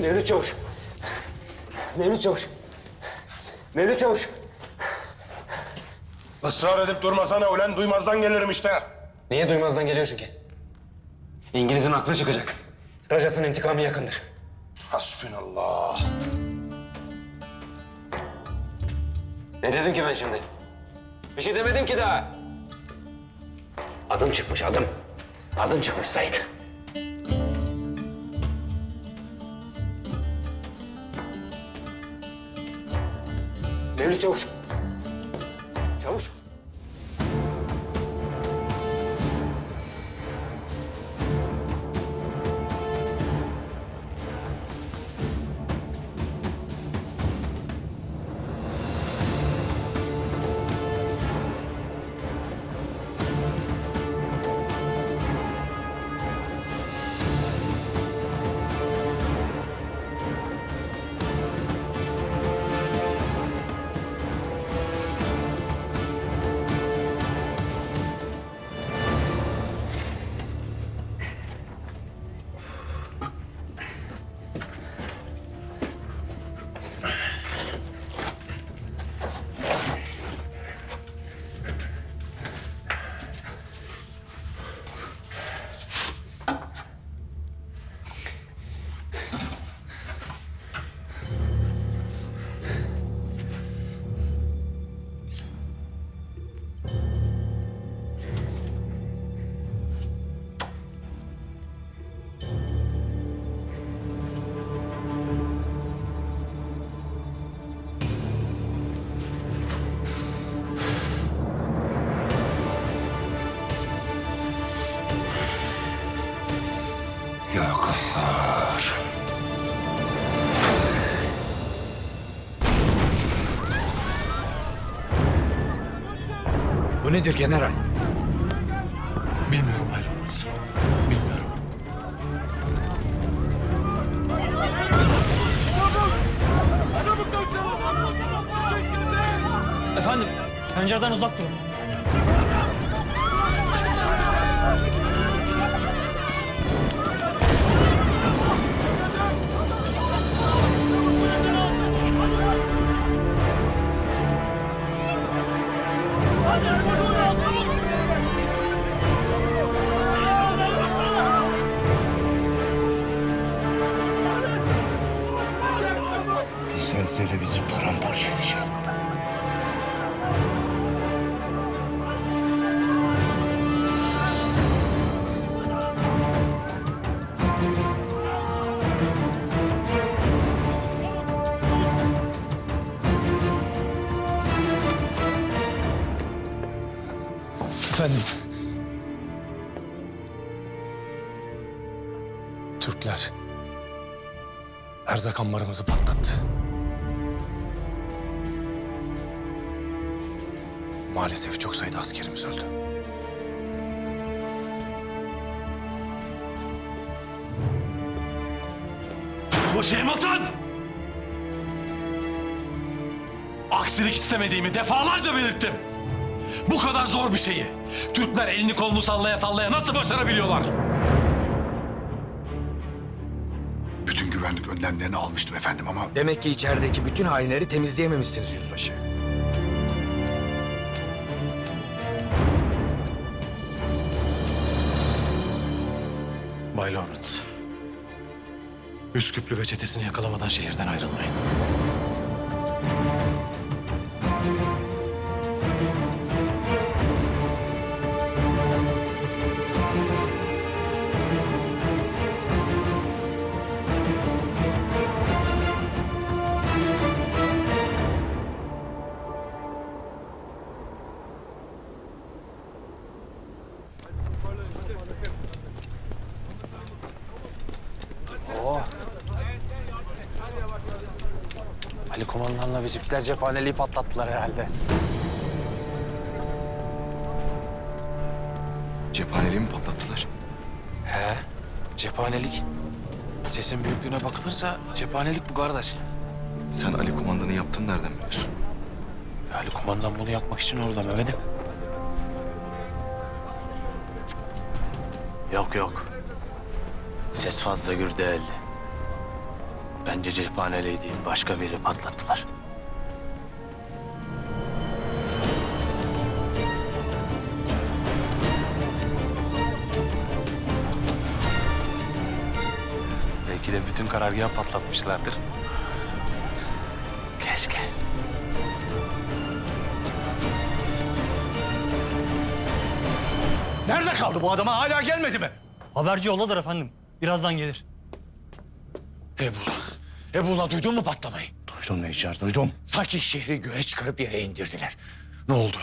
Mevlüt Çavuş. Mevlüt Çavuş. Mevlüt Çavuş. Israr edip durmasana ulan duymazdan gelirim işte. Niye duymazdan geliyorsun ki? İngiliz'in aklı çıkacak. Rajat'ın intikamı yakındır. Hasbinallah. Ne dedim ki ben şimdi? Bir şey demedim ki daha. Adım çıkmış adım. Adım çıkmış Sait. Mevlüt Çavuş. Çavuş. Yoklar. Bu nedir general? Bilmiyorum Bay Lawrence. Bilmiyorum. Efendim, pencereden uzak durun. Zelzele bizi paramparça edecek. Efendim? Türkler erzak ambarımızı patlattı. Maalesef çok sayıda askerimiz öldü. Yüzbaşı Hamilton! Aksilik istemediğimi defalarca belirttim. Bu kadar zor bir şeyi Türkler elini kolunu sallaya sallaya nasıl başarabiliyorlar? Bütün güvenlik önlemlerini almıştım efendim ama Demek ki içerideki bütün hainleri temizleyememişsiniz yüzbaşı. Bay Lawrence. Üsküplü ve çetesini yakalamadan şehirden ayrılmayın. Ali komandanla bizimkiler cephaneliği patlattılar herhalde. Cephaneliği mi patlattılar? He, cephanelik. Sesin büyüklüğüne bakılırsa cephanelik bu kardeş. Sen Ali kumandanı yaptın nereden biliyorsun? Ali kumandan bunu yapmak için orada Mehmet'im. Yok yok. Ses fazla gür değildi. Bence cephaneliği değil, başka bir yeri patlattılar. Belki de bütün karargahı patlatmışlardır. Keşke. Nerede kaldı bu adam? Hala gelmedi mi? Haberci yoldadır efendim. Birazdan gelir. Ebula. Ebula duydun mu patlamayı? Duydum Necar, duydum. Sanki şehri göğe çıkarıp yere indirdiler. Ne oldu?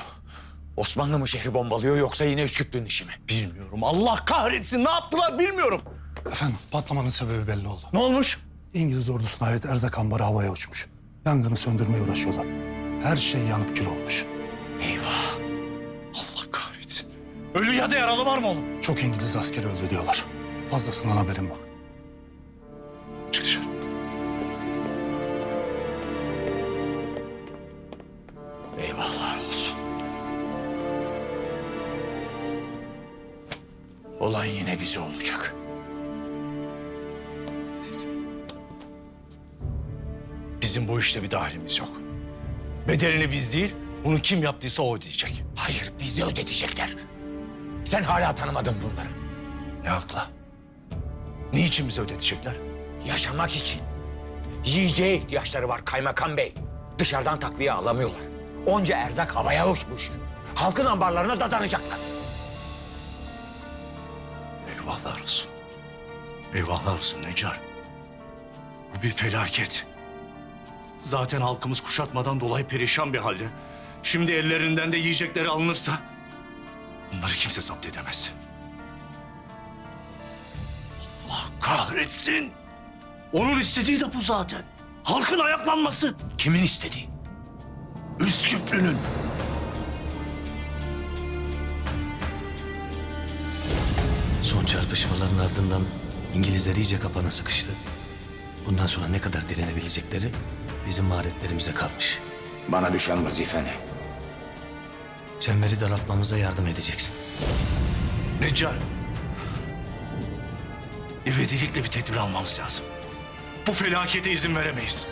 Osmanlı mı şehri bombalıyor yoksa yine Üsküplü'nün işi mi? Bilmiyorum. Allah kahretsin. Ne yaptılar bilmiyorum. Efendim patlamanın sebebi belli oldu. Ne olmuş? İngiliz ordusuna ait erzak ambarı havaya uçmuş. Yangını söndürmeye uğraşıyorlar. Her şey yanıp kül olmuş. Eyvah. Allah kahretsin. Ölü ya da yaralı var mı oğlum? Çok İngiliz askeri öldü diyorlar. Fazlasından haberim yok. Çık dışarı. Eyvahlar olsun. Olan yine bize olacak. Bizim bu işte bir dahilimiz yok. Bedelini biz değil, bunu kim yaptıysa o ödeyecek. Hayır, bizi ödetecekler. Sen hala tanımadın bunları. Ne hakla? Niçin bize ödetecekler? Yaşamak için. Yiyeceğe ihtiyaçları var kaymakam bey. Dışarıdan takviye alamıyorlar. Onca erzak havaya uçmuş. Halkın ambarlarına dadanacaklar. Eyvahlar olsun. Eyvahlar olsun Necar. Bu bir felaket. Zaten halkımız kuşatmadan dolayı perişan bir halde. Şimdi ellerinden de yiyecekleri alınırsa... ...bunları kimse zapt edemez. Kahretsin. Onun istediği de bu zaten. Halkın ayaklanması. Kimin istediği? Üsküplü'nün. Son çarpışmaların ardından İngilizler iyice kapana sıkıştı. Bundan sonra ne kadar direnebilecekleri bizim maharetlerimize kalmış. Bana düşen vazife ne? Çemberi daraltmamıza yardım edeceksin. Necar. İvedilikle bir tedbir almamız lazım. Bu felakete izin veremeyiz.